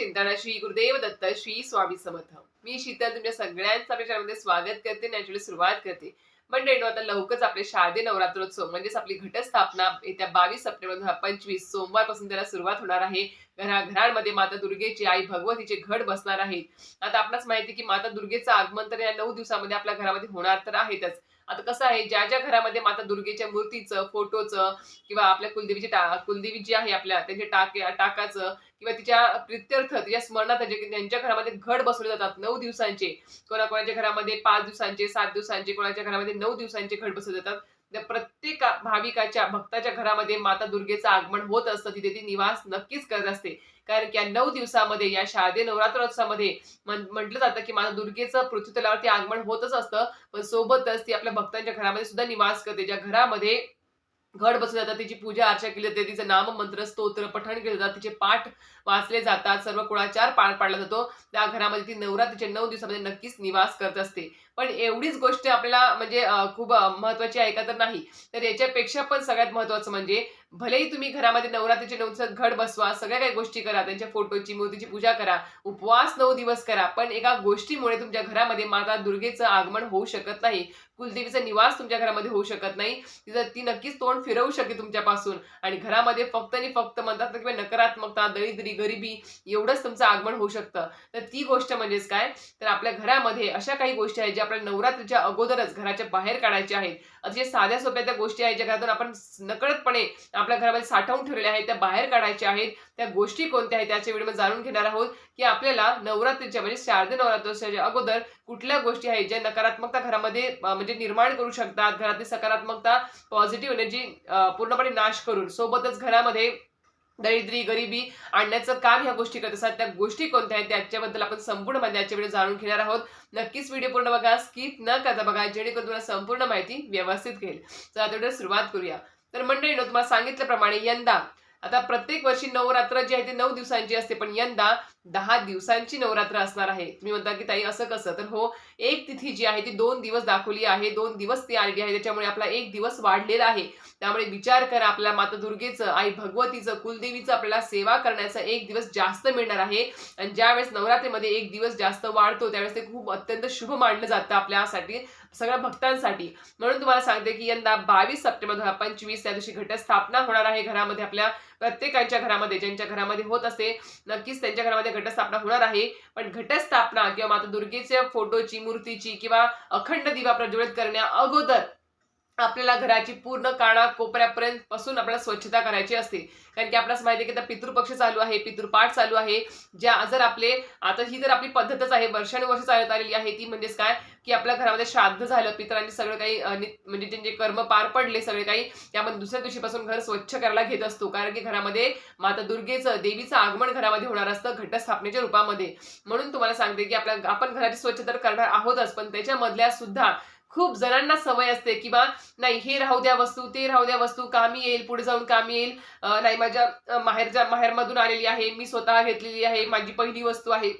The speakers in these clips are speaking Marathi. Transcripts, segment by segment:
चिंतन श्री गुरुदेव दत्त श्री स्वामी समर्थ. मी शीतल तुमच्या सगळ्यांचं आपल्या चॅनलमध्ये स्वागत करते. नॅचरली सुरुवात करते. मंडळी आता लवकरच आपले शारदे नवरात्रोत्सव म्हणजेच आपली घटस्थापना येत्या बावीस सप्टेंबर दोन हजार पंचवीस सोमवारपासून त्याला सुरुवात होणार आहे. घराघरांमध्ये माता दुर्गेची आई भगवतीचे घट बसणार आहेत आता आपणास माहिती की माता दुर्गेचं आगमन तर या नऊ दिवसामध्ये आपल्या घरामध्ये होणार तर आहेतच. आता कसं आहे ज्या ज्या घरामध्ये माता दुर्गेच्या मूर्तीचं फोटोचं किंवा आपल्या कुलदेवीची टा कुलदेवी जी आहे आपल्या त्यांच्या टाके टाकाचं किंवा तिच्या प्रित्यर्थ तिच्या स्मरणात जे त्यांच्या घरामध्ये घड बसवले जातात नऊ दिवसांचे कोणाकोणाच्या घरामध्ये पाच दिवसांचे सात दिवसांचे कोणाच्या घरामध्ये नऊ दिवसांचे घड बसवले जातात प्रत्येक भाविकाच्या भक्ताच्या घरामध्ये माता दुर्गेचं आगमन होत असतं. तिथे ती निवास नक्कीच करत असते. कारण की या नऊ दिवसामध्ये या शारदीय नवरात्रोत्सवामध्ये म्हटलं जातं की माता दुर्गेचं पृथ्वी तलावरती आगमन होतच असतं. पण सोबतच ती आपल्या भक्तांच्या घरामध्ये सुद्धा निवास करते. ज्या घरामध्ये घट बसले जातात तिची पूजा अर्चा केली जाते तिचं नाम मंत्र स्तोत्र पठण केलं जातं तिचे पाठ वाचले जातात सर्व कुळाचार पार पाडला जातो त्या घरामध्ये ती नवरात्रीच्या नऊ दिवसामध्ये नक्कीच निवास करत असते. पण एवढीच गोष्ट आपल्याला म्हणजे खूप महत्वाची आहे का तर नाही. तर याच्यापेक्षा पण सगळ्यात महत्वाचं म्हणजे भलेही तुम्ही घरामध्ये नवरात्रीचे नऊ दिवसात घड बसवा सगळ्या काही गोष्टी करा त्यांच्या फोटोची मूर्तीची पूजा करा उपवास नऊ दिवस करा पण एका गोष्टीमुळे तुमच्या घरामध्ये माता दुर्गेचं आगमन होऊ शकत नाही. कुलदेवीचा निवास तुमच्या घरामध्ये होऊ शकत नाही. तिचं ती नक्कीच तोंड फिरवू शकेल तुमच्यापासून. आणि घरामध्ये फक्त आणि फक्त म्हणतात ना किंवा नकारात्मकता दरिद्री गरिबी एवढंच तुमचं आगमन होऊ शकतं. तर ती गोष्ट म्हणजेच काय? तर आपल्या घरामध्ये अशा काही गोष्टी आहेत ज्या आपल्या नवरात्रीच्या अगोदरच घराच्या बाहेर काढायच्या आहेत. अतिशय साध्या सोप्या त्या गोष्टी आहेत ज्या घरातून आपण नकळतपणे आपल्या घरामध्ये साठवून ठेवलेल्या आहेत त्या बाहेर काढायच्या आहेत. त्या गोष्टी कोणत्या आहेत त्याच्या व्हिडिओ जाणून घेणार आहोत की आपल्याला नवरात्रीच्या म्हणजे शारदीय नवरात्रोत्सवाच्या अगोदर कुठल्या गोष्टी आहेत ज्या नकारात्मकता घरामध्ये म्हणजे निर्माण करू शकतात घरातली सकारात्मकता पॉझिटिव्ह एनर्जी पूर्णपणे नाश करून सोबतच घरामध्ये दरिद्री गरिबी आणण्याचं काम ह्या गोष्टी करत असतात. त्या गोष्टी कोणत्या आहेत त्याच्याबद्दल आपण संपूर्ण माहिती आजच्या व्हिडिओ जाणून घेणार आहोत. नक्कीच व्हिडिओ पूर्ण बघा स्किप न करता बघा जेणेकरून तुम्हाला संपूर्ण माहिती व्यवस्थित घेईल. तर आता सुरुवात करूया. तर मंडळीनं तुम्हाला सांगितल्याप्रमाणे यंदा आता प्रत्येक वर्षी नवरात्र जी आहे ती नऊ दिवसांची असते पण यंदा दहा दिवसांची नवरात्र असणार आहे. तुम्ही म्हणता की ताई असं कसं? तर हो एक तिथी जी आहे ती दोन दिवस दाखवली आहे दोन दिवस ती आलेली आहे त्याच्यामुळे आपला एक दिवस वाढलेला आहे. त्यामुळे विचार करा आपल्या माता दुर्गेचं आई भगवतीचं कुलदेवीचं आपल्याला सेवा करण्याचा एक दिवस जास्त मिळणार आहे. आणि ज्यावेळेस नवरात्रीमध्ये एक दिवस जास्त वाढतो त्यावेळेस ते खूप अत्यंत शुभ मानलं जातं आपल्यासाठी सगळ्या भक्तांसाठी. म्हणून तुम्हाला सांगते की यंदा बावीस सप्टेंबर दोन हजार पंचवीस त्या दिवशी घटस्थापना होणार आहे. घरामध्ये आपल्या प्रत्येकांच्या घरामध्ये ज्यांच्या घरामध्ये होत असते नक्कीच त्यांच्या घरामध्ये घटस्थापना होणार आहे. पण घटस्थापना किंवा माता दुर्गेच्या फोटोची मूर्तीची किंवा अखंड दिवा प्रज्वलित करण्या अगोदर आपल्याला घराची पूर्ण काना कोपऱ्यापर्यंत पासून आपल्याला स्वच्छता करायची असते. कारण की आपल्याला माहिती आहे की आता पितृपक्ष चालू आहे पितृपाठ चालू आहे. ज्या जर आपले आता ही जर आपली पद्धतच आहे वर्षानुवर्ष चालत आलेली आहे ती म्हणजेच काय? की आपल्या घरामध्ये श्राद्ध झालं पितरांनी सगळं काही म्हणजे त्यांचे कर्म पार पडले सगळे काही त्यामध्ये आपण दुसऱ्या दिवशीपासून घर स्वच्छ करायला घेत असतो. कारण की घरामध्ये माता दुर्गेचं देवीचं आगमन घरामध्ये होणार असतं घटस्थापनेच्या रूपामध्ये. म्हणून तुम्हाला सांगते की आपल्या आपण घराची स्वच्छता तर करणार आहोतच पण त्याच्यामधल्या सुद्धा खूप जणांना सवय असते की बा नाही हे राहू द्या वस्तू ते राहू द्या वस्तू कामी येईल पुढे जाऊन कामी येईल. नाही माझ्या माहेरच्या माहेरमधून आलेली आहे मी स्वतः घेतलेली आहे माझी पहिली वस्तू आहे.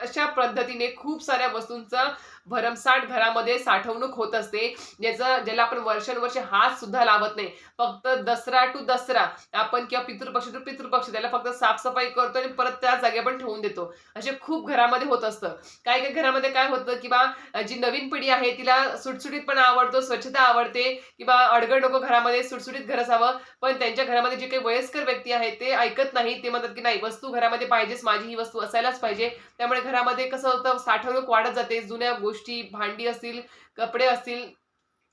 अशा पद्धतीने खूप साऱ्या वस्तूंचं भरमसाठ घरामध्ये साठवणूक होत असते. ज्याचं ज्याला आपण वर्षानुवर्ष हात सुद्धा लावत नाही. फक्त दसरा टू दसरा आपण किंवा पितृपक्ष टू पितृपक्ष त्याला फक्त साफसफाई करतो आणि परत त्या जागे पण ठेवून देतो. असे खूप घरामध्ये होत असतं. काय काय घरामध्ये काय होतं किंवा जी नवीन पिढी आहे तिला सुटसुटीतपणा आवडतो स्वच्छता आवडते किंवा अडगड नको घरामध्ये सुटसुटीत घर असावं. पण त्यांच्या घरामध्ये जे काही वयस्कर व्यक्ती आहेत ते ऐकत नाही. ते म्हणतात की नाही वस्तू घरामध्ये पाहिजेच माझी ही वस्तू असायलाच पाहिजे. त्यामुळे घरामध्ये कसं होतं साठवणूक वाढत जाते जुन्या गोष्टी गोष्टी भांडी असतील कपडे असतील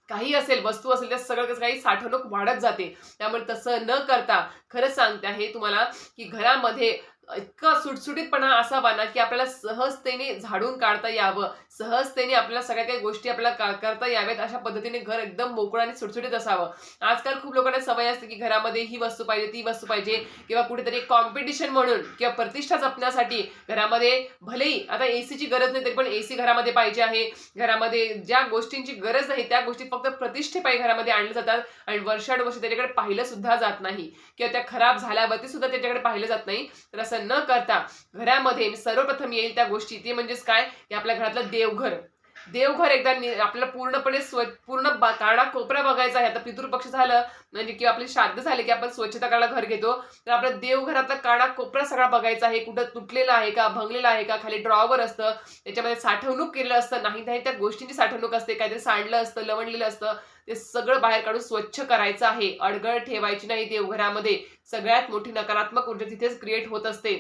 काही असेल वस्तू असेल त्या सगळं कसं काही साठवणूक वाढत जाते. त्यामुळे तसं न करता खरंच सांगते आहे तुम्हाला की घरामध्ये इतका सुटसुटीतपणा असावा ना की आपल्याला सहजतेने झाडून काढता यावं. सहजतेने आपल्याला सगळ्या काही गोष्टी आपल्याला का- करता याव्यात अशा पद्धतीने घर एकदम मोकळं आणि सुटसुटीत असावं. आजकाल खूप लोकांना सवय असते की घरामध्ये ही वस्तू पाहिजे ती वस्तू पाहिजे किंवा कुठेतरी कॉम्पिटिशन म्हणून किंवा प्रतिष्ठा जपण्यासाठी घरामध्ये भलेही आता एसीची गरज नाही तरी पण एसी घरामध्ये पाहिजे आहे. घरामध्ये ज्या गोष्टींची गरज नाही त्या गोष्टी फक्त प्रतिष्ठेपायी घरामध्ये आणल्या जातात आणि वर्षानुवर्ष त्याच्याकडे पाहिलं सुद्धा जात नाही. किंवा त्या खराब झाल्यावरती सुद्धा त्याच्याकडे पाहिलं जात नाही. तर असं न करता घरामध्ये सर्वप्रथम येईल त्या गोष्टी. ते म्हणजेच काय? की आपल्या घरातलं देवघर. देवघर एकदा आपल्याला पूर्णपणे स्व पूर्ण काळा कोपरा बघायचा आहे. आता पितृपक्ष झालं म्हणजे किंवा आपले श्राद्ध झाले की आपण स्वच्छता करायला घर घेतो तर आपल्या देवघरातला काना कोपरा सगळा बघायचा आहे. कुठं तुटलेला आहे का भंगलेला आहे का खाली ड्रॉवर असतं त्याच्यामध्ये साठवणूक केलेलं असतं नाही नाही त्या गोष्टींची साठवणूक असते काहीतरी सांडलं असतं लवणलेलं असतं ते सगळं बाहेर काढून स्वच्छ करायचं आहे. अडगळ ठेवायची नाही देवघरामध्ये. सगळ्यात मोठी नकारात्मक ऊर्जा तिथेच क्रिएट होत असते.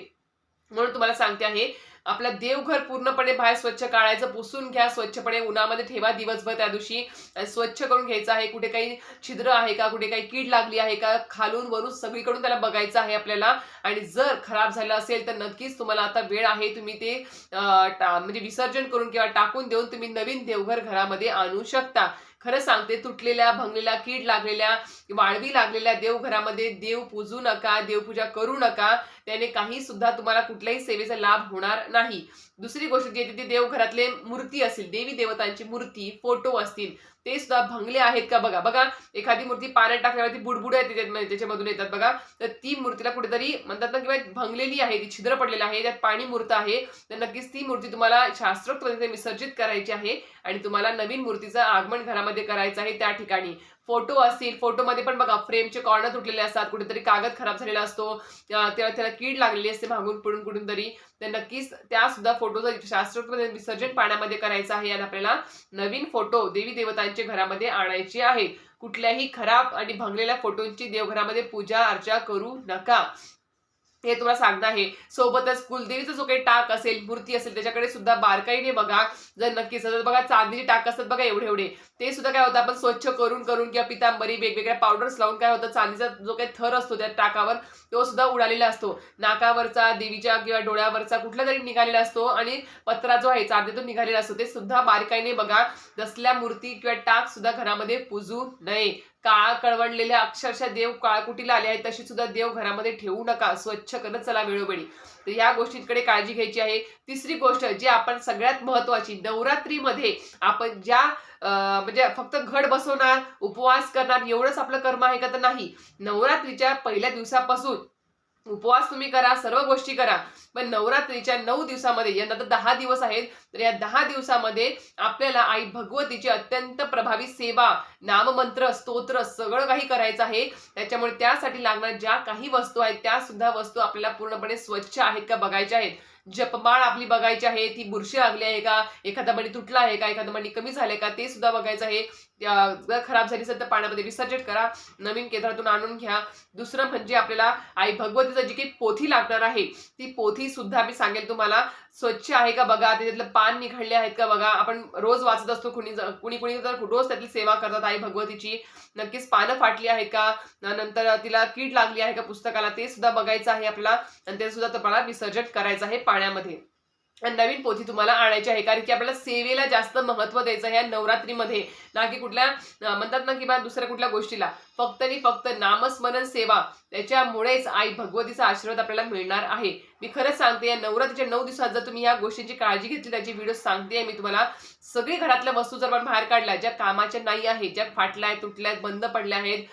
म्हणून तुम्हाला सांगते आहे आपलं देवघर पूर्णपणे बाहेर स्वच्छ काढायचं पुसून घ्या स्वच्छपणे उन्हामध्ये ठेवा दिवसभर त्या दिवशी. स्वच्छ करून घ्यायचं आहे. कुठे काही छिद्र आहे का? कुठे काही कीड लागली आहे का? खालून वरून सगळीकडून त्याला बघायचं आहे आपल्याला. आणि जर खराब झालं असेल तर नक्कीच तुम्हाला आता वेळ आहे. तुम्ही ते टा- म्हणजे विसर्जन करून किंवा टाकून देऊन तुम्ही नवीन देवघर घरामध्ये आणू शकता. खरं सांगते तुटलेल्या भंगलेल्या कीड लागलेल्या वाळवी लागलेल्या देवघरामध्ये देव पूजू नका देवपूजा करू नका त्याने काही सुद्धा तुम्हाला कुठल्याही सेवेचा लाभ होणार नाही. दुसरी गोष्ट जी येते ती देवघरातले मूर्ती असतील देवी देवतांची मूर्ती फोटो असतील ते सुद्धा भंगले आहेत का बघा? बघा एखादी मूर्ती पाण्यात टाकल्यावरती बुडबुड आहेत म्हणजे त्याच्यामधून येतात बघा. तर ती मूर्तीला कुठेतरी म्हणतात ना किंवा भंगलेली आहे ती छिद्र पडलेलं आहे त्यात पाणी मूर्त आहे. तर नक्कीच ती मूर्ती तुम्हाला शास्त्रोक्त पद्धतीने विसर्जित करायची आहे आणि तुम्हाला नवीन मूर्तीचं आगमन घरामध्ये करायचं आहे त्या ठिकाणी. फोटो असतील फोटोमध्ये पण बघा फ्रेमचे कॉर्नर तुटलेले असतात कुठेतरी कागद खराब झालेला असतो त्याला त्याला कीड लागलेली असते मागून पुढून कुठून तरी तर नक्कीच त्या सुद्धा फोटोचं शास्त्रोक्त विसर्जन पाण्यामध्ये करायचं आहे आणि आपल्याला नवीन फोटो देवी देवतांचे घरामध्ये आणायचे आहेत कुठल्याही खराब आणि भंगलेल्या फोटोंची देवघरामध्ये पूजा अर्चा करू नका. हे तुम्हाला सांगणं आहे. सोबतच कुलदेवीचा जो काही टाक असेल मूर्ती असेल त्याच्याकडे सुद्धा बारकाईने बघा. जर नक्कीच बघा चांदीचे टाक असतात बघा एवढे एवढे. ते सुद्धा काय होतं आपण स्वच्छ करून करून किंवा पितांबरी वेगवेगळ्या पावडर्स लावून काय होतं चांदीचा जो काही थर असतो त्या टाकावर तो सुद्धा उडालेला असतो. नाकावरचा देवीच्या किंवा डोळ्यावरचा कुठला तरी निघालेला असतो आणि पत्रा जो आहे चांदीतून निघालेला असतो ते सुद्धा बारकाईने बघा. तसल्या मूर्ती किंवा टाक सुद्धा घरामध्ये पूजू नये. काळ कळवणलेल्या अक्षरशः देव काळकुटीला आले आहेत तशी सुद्धा देव घरामध्ये ठेवू नका स्वच्छ करत चला वेळोवेळी. तर या गोष्टींकडे काळजी घ्यायची आहे. तिसरी गोष्ट जी आपण सगळ्यात महत्वाची नवरात्रीमध्ये आपण ज्या म्हणजे फक्त घड बसवणार उपवास करणार एवढंच आपलं कर्म आहे का तर नाही. नवरात्रीच्या पहिल्या दिवसापासून उपवास तुम्ही करा सर्व गोष्टी करा. पण नवरात्रीच्या नऊ दिवसामध्ये यंदा तर दहा दिवस आहेत तर या दहा दिवसामध्ये आपल्याला आई भगवतीची अत्यंत प्रभावी सेवा नाममंत्र स्तोत्र सगळं काही करायचं आहे. त्याच्यामुळे त्यासाठी लागणाऱ्या ज्या काही वस्तू आहेत त्या सुद्धा वस्तू आपल्याला पूर्णपणे स्वच्छ आहेत का बघायच्या आहेत. जपमाळ आपली बघायची आहे ती बुरशी लागली आहे का? एखादा मणी तुटला आहे का? एखादा मणी कमी झाले का? ते सुद्धा बघायचं आहे. जर खराब झाली असेल तर पाण्यामध्ये विसर्जित करा. नवीन केंद्रातून आणून घ्या. दुसरं म्हणजे आपल्याला आई भगवतीचं जी काही पोथी लागणार आहे ती पोथी सुद्धा मी सांगेल तुम्हाला. स्वच्छ आहे का बघा? त्याच्यातलं पान निघडले आहेत का बघा? आपण रोज वाचत असतो कुणी कुणी कुणी तर रोज त्यातली सेवा करतात आई भगवतीची. नक्कीच पानं फाटली आहे का? नंतर तिला कीड लागली आहे का पुस्तकाला? ते सुद्धा बघायचं आहे आपल्याला. आणि ते सुद्धा तुम्हाला विसर्जन करायचं आहे पाण्यामध्ये. नवीन पोथी तुम्हाला आणायची आहे. कारण की आपल्याला सेवेला जास्त महत्त्व द्यायचं आहे या नवरात्रीमध्ये. ना की कुठल्या म्हणतात ना की बा दुसऱ्या कुठल्या गोष्टीला. फक्त आणि फक्त नामस्मरण सेवा. त्याच्यामुळेच आई भगवतीचा आशीर्वाद आपल्याला मिळणार आहे. मी खरंच सांगते या नवरात्रीच्या नऊ दिवसात जर तुम्ही या गोष्टींची काळजी घेतली त्याची व्हिडिओ सांगते मी तुम्हाला. सगळी घरातल्या वस्तू जर आपण बाहेर काढल्या ज्या कामाच्या नाही आहेत ज्या फाटल्या आहेत तुटल्या आहेत बंद पडल्या आहेत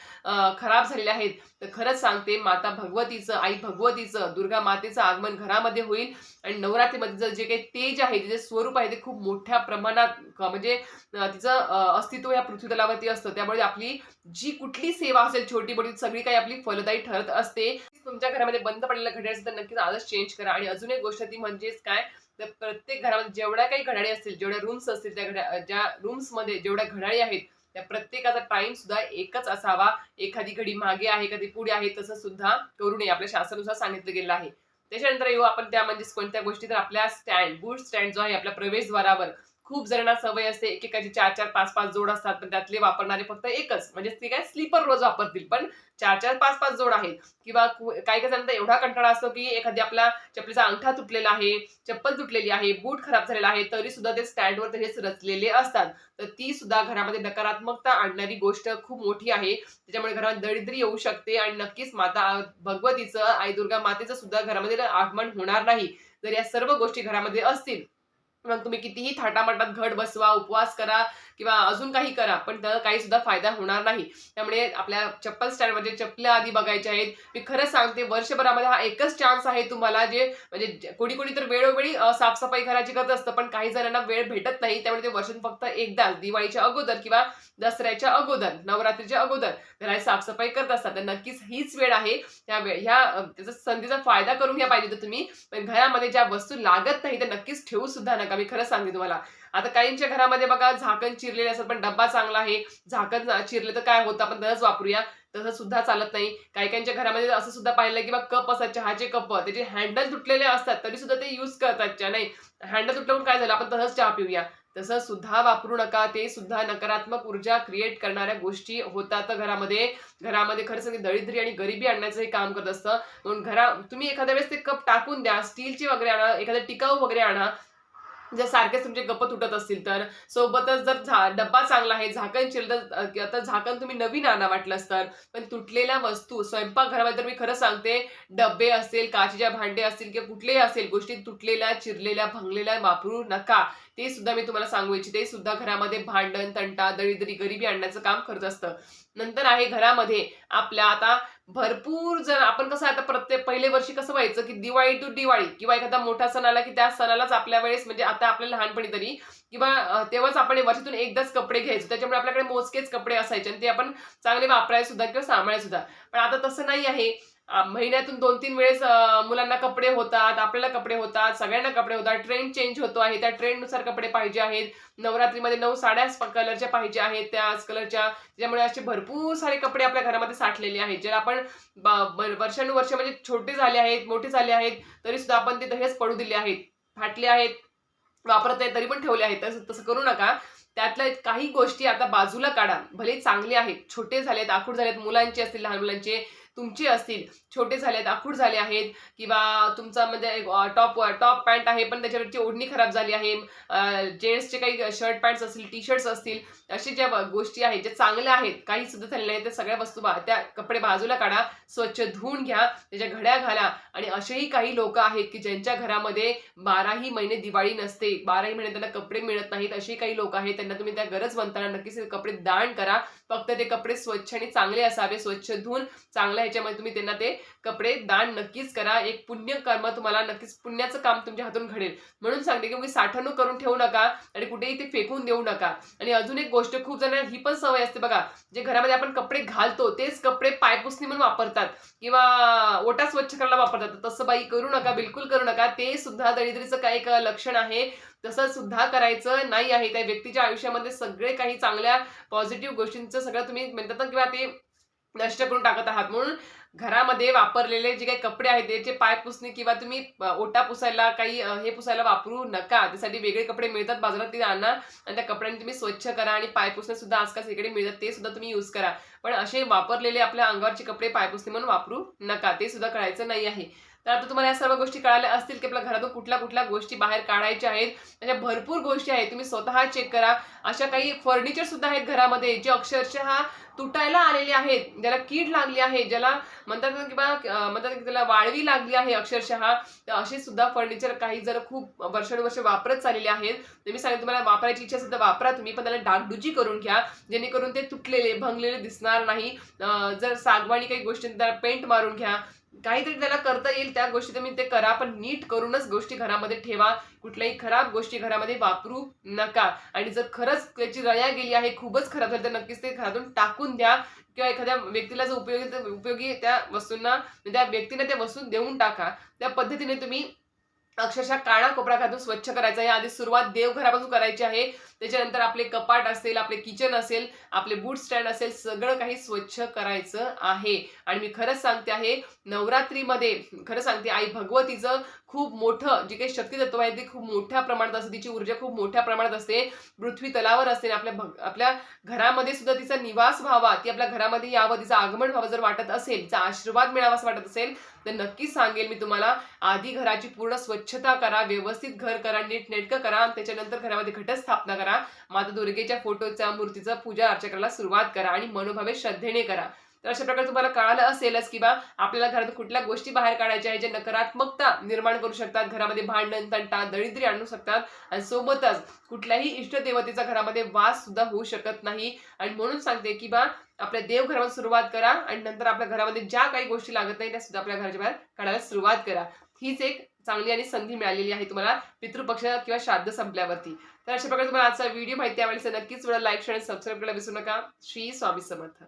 खराब झालेल्या आहेत तर खरंच सांगते माता भगवतीचं आई भगवतीचं दुर्गा मातेचं आगमन घरामध्ये होईल. आणि नवरात्रीमध्ये जे काही तेज आहे जे स्वरूप आहे ते खूप मोठ्या प्रमाणात म्हणजे तिचं अस्तित्व या पृथ्वीतलावरती असतं. त्यामुळे आपली जी कुठली सेवा असेल छोटी मोठी सगळी काही आपली फलदायी ठरत असते. तुमच्या घरामध्ये बंद पडलेलं घड्याळ तर नक्कीच आजच चेंज करा. आणि अजून एक गोष्ट ती म्हणजेच काय? तर प्रत्येक घरामध्ये जेवढ्या काही घड्याळी असतील जेवढ्या रूम्स असतील त्या घड्या ज्या रूम्समध्ये जेवढ्या घड्याळी आहेत त्या प्रत्येकाचा टाइम सुद्धा एकच असावा. एखादी घडी मागे आहे कधी पुढे आहे तसं सुद्धा करू नये. आपल्या शास्त्रानुसार सांगितलं गेलं आहे. त्याच्यानंतर येऊ आपण त्या म्हणजे कोणत्या गोष्टी तर आपल्या स्टँड बूट स्टँड जो आहे आपल्या प्रवेशद्वारावर. खूप जणांना सवय असते एकेकाचे चार चार पाच पाच जोड असतात पण त्यातले वापरणारे फक्त एकच. म्हणजे ते काय स्लीपर रोज वापरतील पण चार चार पाच पाच जोड आहेत. किंवा काही काही जणांना एवढा कंटाळा असतो की एखादी आपला चपलीचा अंगठा तुटलेला आहे चप्पल तुटलेली आहे बूट खराब झालेला आहे तरी सुद्धा ते स्टँडवर तसेच रचलेले असतात. तर ती सुद्धा घरामध्ये नकारात्मकता आणणारी गोष्ट खूप मोठी आहे. त्याच्यामुळे घरात दरिद्री येऊ शकते आणि नक्कीच माता भगवतीचं आई दुर्गा मातेचं सुद्धा घरामध्ये आगमन होणार नाही. जर या सर्व गोष्टी घरामध्ये असतील मग तुम्ही कितीही थाटामाटात घट बसवा उपवास करा किंवा अजून काही करा पण त्याला काही सुद्धा फायदा होणार नाही. त्यामुळे आपल्या चप्पल स्टँडमध्ये चप्पल्या आधी बघायच्या आहेत. मी खरं सांगते वर्षभरामध्ये हा एकच चान्स आहे तुम्हाला जे म्हणजे कोणी कोणी तर वेळोवेळी साफसफाई घराची करत असतं पण काही जणांना वेळ भेटत नाही. त्यामुळे ते वर्षातून फक्त एकदाच दिवाळीच्या अगोदर किंवा दसऱ्याच्या अगोदर नवरात्रीच्या अगोदर घराची साफसफाई करत असतात. तर नक्कीच हीच वेळ आहे. त्या वेळ ह्या त्याचा संधीचा फायदा करून घ्या पाहिजे तर तुम्ही. घरामध्ये ज्या वस्तू लागत नाही त्या नक्कीच ठेवू सुद्धा नका. मी खरं सांगते तुम्हाला. आता काहींच्या घरामध्ये बघा झाकण चिरलेले असतात पण डब्बा चांगला आहे. झाकण चिरले तर काय होतं? आपण तसंच वापरूया. तसं सुद्धा चालत नाही. काही काहींच्या घरामध्ये असं सुद्धा पाहिलं की बा कप असतात चहाचे कप. त्याचे हँडल तुटलेले असतात तरी सुद्धा ते युज करतात च्या नाही. हँडल तुटल्यावर काय झालं? आपण तसंच चहा पिऊया. तसं सुद्धा वापरू नका. ते सुद्धा नकारात्मक ऊर्जा क्रिएट करणाऱ्या गोष्टी होतात घरामध्ये. घरामध्ये खरंच सांगितलं दरिद्री आणि गरिबी आणण्याचं हे काम करत असतं. म्हणून घरा तुम्ही एखाद्या वेळेस ते कप टाकून द्या. स्टीलचे वगैरे आणा एखादं टिकाऊ वगैरे आणा. जर सारखेच तुमचे गप्प तुटत असतील तर. सोबतच जर झा डब्बा चांगला आहे झाकण चिरलं तर झाकण तुम्ही नवीन आणा वाटलंच तर. पण तुटलेल्या वस्तू स्वयंपाकघरामध्ये तर मी खरं सांगते डबे असतील काचेच्या भांडे असतील किंवा कुठलेही असेल गोष्टी तुटलेल्या चिरलेल्या भंगलेल्या वापरू नका. ते सुद्धा मी तुम्हाला सांगू इच्छिते. सुद्धा घरामध्ये भांडण तंटा दळीदरी गरिबी आणण्याचं काम करत असतं. नंतर आहे घरामध्ये आपल्या आता भरपूर जर आपण कसं आता प्रत्येक पहिले वर्षी कसं व्हायचं की दिवाळी टू दिवाळी किंवा एखादा मोठा सण आला की त्या सणालाच आपल्या वेळेस म्हणजे आता आपल्या लहानपणी तरी किंवा तेव्हाच आपण वर्षातून एकदाच कपडे घ्यायचो. त्याच्यामुळे आपल्याकडे मोजकेच कपडे असायचे आणि ते आपण चांगले वापरायला सुद्धा किंवा सांभाळायला सुद्धा. पण आता तसं नाही आहे. महिन्यातून दोन तीन वेळेस मुलांना कपडे होतात आपल्याला कपडे होतात सगळ्यांना कपडे होतात. ट्रेंड चेंज होतो आहे. त्या ट्रेंडनुसार कपडे पाहिजे आहेत. नवरात्रीमध्ये नऊ साड्याच कलरच्या पाहिजे आहेत. त्याच कलरच्या त्याच्यामुळे असे भरपूर सारे कपडे आपल्या घरामध्ये साठलेले आहेत. जे आपण वर्षानुवर्ष म्हणजे छोटे झाले आहेत मोठे झाले आहेत तरी सुद्धा आपण ते दहेज पडू दिले आहेत. फाटले आहेत वापरत आहेत तरी पण ठेवले आहेत. तसं तसं करू नका. त्यातल्या काही गोष्टी आता बाजूला काढा. भले चांगले आहेत छोटे झालेत आखूड झालेत मुलांचे असतील लहान मुलांचे तुमची असतील. छोटे झाले आहेत आखूड झाले आहेत किंवा तुमचा म्हणजे टॉप टॉप पॅन्ट आहे पण त्याच्यावरची ओढणी खराब झाली आहे. जेंट्सचे काही शर्ट पॅन्ट्स असतील टी शर्ट्स असतील अशा ज्या गोष्टी आहेत ज्या चांगल्या आहेत काही सुद्धा झालेल्या आहेत त्या सगळ्या वस्तू बा- त्या कपडे बाजूला काढा स्वच्छ धुवून घ्या त्याच्या घड्या घाला आणि असेही काही लोक आहेत की ज्यांच्या घरामध्ये बाराही महिने दिवाळी नसते बाराही महिने त्यांना कपडे मिळत नाहीत असे काही लोक आहेत त्यांना तुम्ही त्या गरज म्हणताना नक्कीच कपडे दान करा. फक्त ते कपडे स्वच्छ आणि चांगले असावे स्वच्छ धुवून चांगल्या ह्याच्यामध्ये तुम्ही त्यांना ते कपडे दान नक्कीच करा. एक पुण्य कर्म तुम्हाला नक्कीच पुण्याचं काम तुमच्या हातून घडेल. म्हणून सांगते की उगी साठवणूक करून ठेवू नका आणि कुठेही ते फेकून देऊ नका. आणि अजून एक गोष्ट खूप जणांना ही पण सवय असते बघा जे घरामध्ये आपण कपडे घालतो तेच कपडे पायपुसणी म्हणून वापरतात किंवा ओटा स्वच्छ करायला वापरतात. तसं बाई करू नका बिलकुल करू नका. ते सुद्धा दरिद्रीचं काही एक लक्षण आहे. तसं सुद्धा करायचं नाही आहे. त्या व्यक्तीच्या आयुष्यामध्ये सगळे काही चांगल्या पॉझिटिव्ह गोष्टींचं सगळं तुम्ही म्हणतात किंवा ते नष्ट करून टाकत आहात. म्हणून घरामध्ये वापरलेले जे काही कपडे आहेत त्याचे पाय पुसणे किंवा तुम्ही ओटा पुसायला काही हे पुसायला वापरू नका. त्यासाठी वेगळे कपडे मिळतात. बाजारात ते आणा आणि त्या कपड्यांनी तुम्ही स्वच्छ करा आणि पाय पुसणे सुद्धा आजकाल सगळे मिळतात. ते सुद्धा तुम्ही यूज करा. पण असे वापरलेले आपल्या अंगावरचे कपडे पायपुसणे म्हणून वापरू नका. ते सुद्धा करायचं नाही आहे. तर आता तुम्हाला या सर्व गोष्टी कळाल्या असतील की आपल्या घरातून कुठल्या कुठल्या गोष्टी बाहेर काढायच्या आहेत. अशा भरपूर गोष्टी आहेत. तुम्ही स्वतः चेक करा. अशा काही फर्निचर सुद्धा आहेत घरामध्ये जे अक्षरशः तुटायला आलेले आहेत. ज्याला कीड लागली आहे ज्याला म्हणतात किंवा म्हणतात की त्याला वाळवी लागली आहे अक्षरशः. तर असे सुद्धा फर्निचर काही जर खूप वर्षानुवर्ष वापरत चाललेले आहेत तर मी सांगेन तुम्हाला वापरायची इच्छा सुद्धा वापरा. तुम्ही पण त्याला डागडुजी करून घ्या. जेणेकरून ते तुटलेले भंगलेले दिसणार नाही. जर सागवानी काही गोष्टी त्याला पेंट मारून घ्या. काहीतरी त्याला करता येईल त्या गोष्टी तुम्ही ते करा पण नीट करूनच गोष्टी घरामध्ये ठेवा. कुठल्याही खराब गोष्टी घरामध्ये वापरू नका. आणि जर खरंच त्याची रया गेली आहे खूपच खराब झाली तर नक्कीच ते घरातून टाकून द्या. किंवा एखाद्या व्यक्तीला जर उपयोगी उपयोगी त्या वस्तूंना त्या व्यक्तीने त्या वस्तू देऊन टाका. त्या पद्धतीने तुम्ही अक्षरशः काळा कोपरा घातून स्वच्छ करायचा. या आधी सुरुवात देवघरापासून करायची आहे. त्याच्यानंतर आपले कपाट असेल आपले किचन असेल आपले बूट स्टँड असेल सगळं काही स्वच्छ करायचं आहे. आणि मी खरंच सांगते आहे नवरात्रीमध्ये खरं सांगते आई भगवतीचं खूप मोठं जे काही शक्ती तत्व आहे ते खूप मोठ्या प्रमाणात असते. तिची ऊर्जा खूप मोठ्या प्रमाणात असते. पृथ्वी तलावर असते आणि आपल्या भग आपल्या घरामध्ये सुद्धा तिचा निवास व्हावा. ती आपल्या घरामध्ये यावं तिचं आगमन व्हावं जर वाटत असेल तिचा आशीर्वाद मिळावा असं वाटत असेल तर नक्कीच सांगेल मी तुम्हाला आधी घराची पूर्ण स्वच्छता करा व्यवस्थित घर करा नीट नेटकं करा आणि त्याच्यानंतर घरामध्ये घटस्थापना करा. माता दुर्गेच्या फोटोच्या मूर्तीचा पूजा अर्चा करायला सुरुवात करा आणि मनोभावे श्रद्धेने करा. तर अशा प्रकारे तुम्हाला कळालं असेलच की बा आपल्याला घरात कुठल्या गोष्टी बाहेर काढायच्या आहेत जे नकारात्मकता निर्माण करू शकतात. घरामध्ये भांडण तंटा दरिद्री आणू शकतात. आणि सोबतच कुठल्याही इष्टदेवतेचा घरामध्ये वास सुद्धा होऊ शकत नाही. आणि म्हणून सांगते की बा आपल्या देवघरावर सुरुवात करा आणि नंतर आपल्या घरामध्ये ज्या काही गोष्टी लागत नाही त्या सुद्धा आपल्या घराच्या बाहेर काढायला सुरुवात करा. हीच एक चांगली आणि संधी मिळालेली आहे तुम्हाला पितृपक्ष किंवा श्राद्ध संपल्यावरती. तर अशा प्रकारे तुम्हाला आजचा व्हिडिओ माहिती आवडली नक्कीच वेळा लाईक शेअर आणि सबस्क्राईब करायला विसरू नका. श्री स्वामी समर्थ.